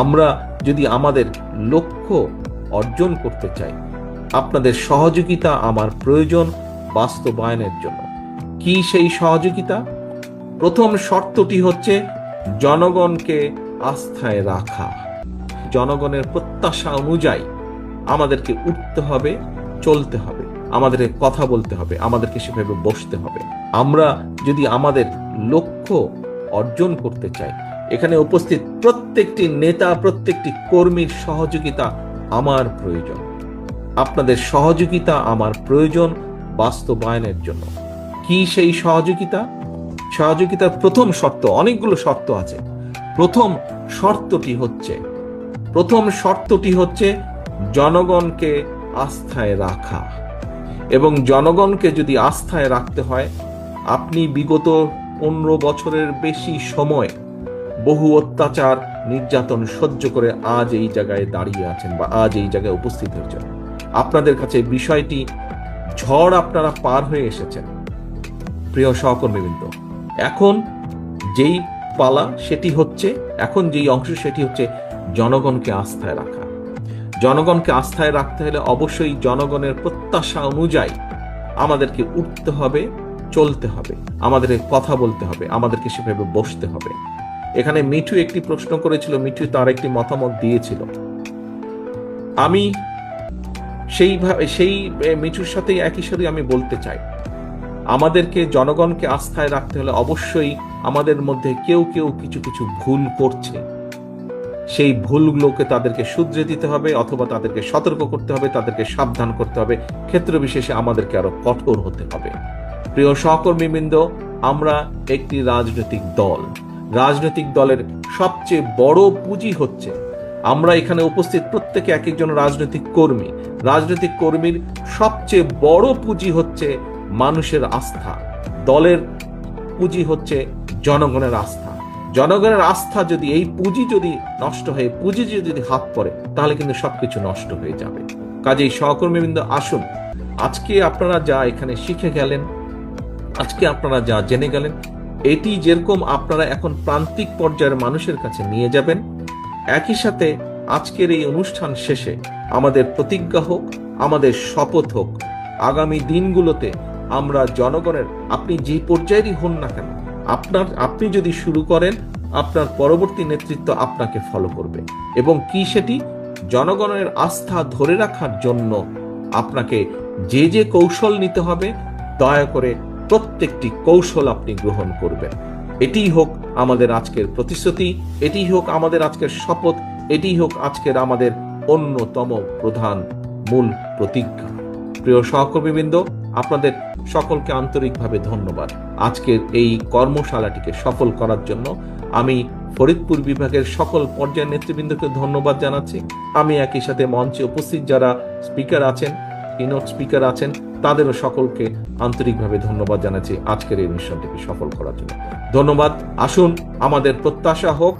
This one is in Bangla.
আমরা যদি আমাদের লক্ষ্য অর্জন করতে চাই, আপনাদের সহযোগিতা আমার প্রয়োজন বাস্তবায়নের জন্য। কি সেই সহযোগিতা? প্রথম শর্তটি হচ্ছে জনগণকে আস্থায় রাখা। জনগণের প্রত্যাশা অনুযায়ী আমাদেরকে উঠতে হবে, চলতে হবে, আমাদেরকে কথা বলতে হবে, আমাদেরকে সেভাবে বসতে হবে। আমরা যদি আমাদের লক্ষ্য অর্জন করতে চাই এখানে উপস্থিত প্রত্যেকটি নেতা, প্রত্যেকটি কর্মীর সহযোগিতা আমার প্রয়োজন। আপনাদের সহযোগিতা আমার প্রয়োজন বাস্তবায়নের জন্য। কি সেই সহযোগিতা? সহযোগিতার প্রথম শর্ত, অনেকগুলো শর্ত আছে। প্রথম শর্তটি হচ্ছে, প্রথম শর্তটি হচ্ছে জনগণকে আস্থায় রাখা। এবং জনগণকে যদি আস্থায় রাখতে হয়, আপনি বিগত পনেরো বছরের বেশি সময় বহু অত্যাচার, নির্যাতন সহ্য করে আজ এই জায়গায় দাঁড়িয়ে আছেন বা আজ এই জায়গায় উপস্থিত হয়েছেন। আপনাদের কাছে বিষয়টি ঝড় আপনারা পার হয়ে এসেছেন। প্রিয় সহকর্মীবৃন্দ, এখন যেই পালা সেটি হচ্ছে, এখন যেই অংশ সেটি হচ্ছে জনগণকে আস্থায় রাখা। জনগণকে আস্থায় রাখতে হলে অবশ্যই জনগণের প্রত্যাশা অনুযায়ী আমাদেরকে উঠতে হবে, চলতে হবে আমাদেরকে কথা বলতে হবে, আমাদেরকে সেভাবে বসতে হবে। এখানে মিঠু একটি প্রশ্ন করেছিল, মিঠু তার একটি মতামত দিয়েছিল। আমি সেইভাবে সেই মিঠুর সাথেই একই সাথে আমি বলতে চাই। আমাদেরকে, জনগণকে আস্থায় রাখতে হলে অবশ্যই আমাদের মধ্যে কেউ কেউ কিছু কিছু ভুল করছে। সেই ভুলগুলোকে তাদেরকে শুধরে দিতে হবে অথবা তাদেরকে সতর্ক করতে হবে, তাদেরকে সাবধান করতে হবে। ক্ষেত্র বিশেষে আমাদেরকে আরও কঠোর হতে হবে। প্রিয় সহকর্মীবৃন্দ, আমরা একটি রাজনৈতিক দল। রাজনৈতিক দলের সবচেয়ে বড় পুঁজি হচ্ছে। আমরা এখানে উপস্থিত প্রত্যেকে এক একজন রাজনৈতিক কর্মী। রাজনৈতিক কর্মীর সবচেয়ে বড় পুঁজি হচ্ছে মানুষের আস্থা। দলের পুঁজি হচ্ছে জনগণের আস্থা। জনগণের আস্থা যদি, এই পুঁজি যদি নষ্ট হয়ে, পুঁজি যদি হাত পড়ে, তাহলে কিন্তু সবকিছু নষ্ট হয়ে যাবে। কাজেই সহকর্মীবৃন্দ, আসুন। আজকে আপনারা যা এখানে শিখে গেলেন, আজকে আপনারা যা জেনে গেলেন এটি যেরকম আপনারা এখন প্রান্তিক পর্যায়ের মানুষের কাছে নিয়ে যাবেন, একই সাথে আজকের এই অনুষ্ঠান শেষে আমাদের প্রতিজ্ঞা হোক, আমাদের শপথ হোক, আগামী দিনগুলোতে আমরা জনগণের, আপনি যে পর্যায়েরই হন না কেন, আপনার, আপনি যদি শুরু করেন, আপনার পরবর্তী নেতৃত্ব আপনাকে ফলো করবে। এবং কি সেটি? জনগণের আস্থা ধরে রাখার জন্য আপনাকে যে যে কৌশল নিতে হবে, দয়া করে প্রত্যেকটি কৌশল আপনি গ্রহণ করবেন। এটিই হোক আমাদের আজকের প্রতিশ্রুতি, এটিই হোক আমাদের আজকের শপথ, এটিই হোক আজকের আমাদের অন্যতম প্রধান মূল প্রতিজ্ঞা। প্রিয় সহকর্মীবৃন্দ, আপনাদের সকলকে আন্তরিকভাবে ধন্যবাদ আজকের এই কর্মশালাটিকে সফল করার জন্য। আমি ফরিদপুর বিভাগের সকল পর্যায়ের নেতৃবৃন্দকে ধন্যবাদ জানাচ্ছি। আমি একই সাথে মঞ্চে উপস্থিত যারা স্পিকার আছেন কিনোট স্পিকার আছেন, তাদেরও সকলকে আন্তরিকভাবে ধন্যবাদ জানাচ্ছি আজকের এই অনুষ্ঠানটিকে সফল করার জন্য। ধন্যবাদ। আসুন, আমাদের প্রত্যাশা হোক।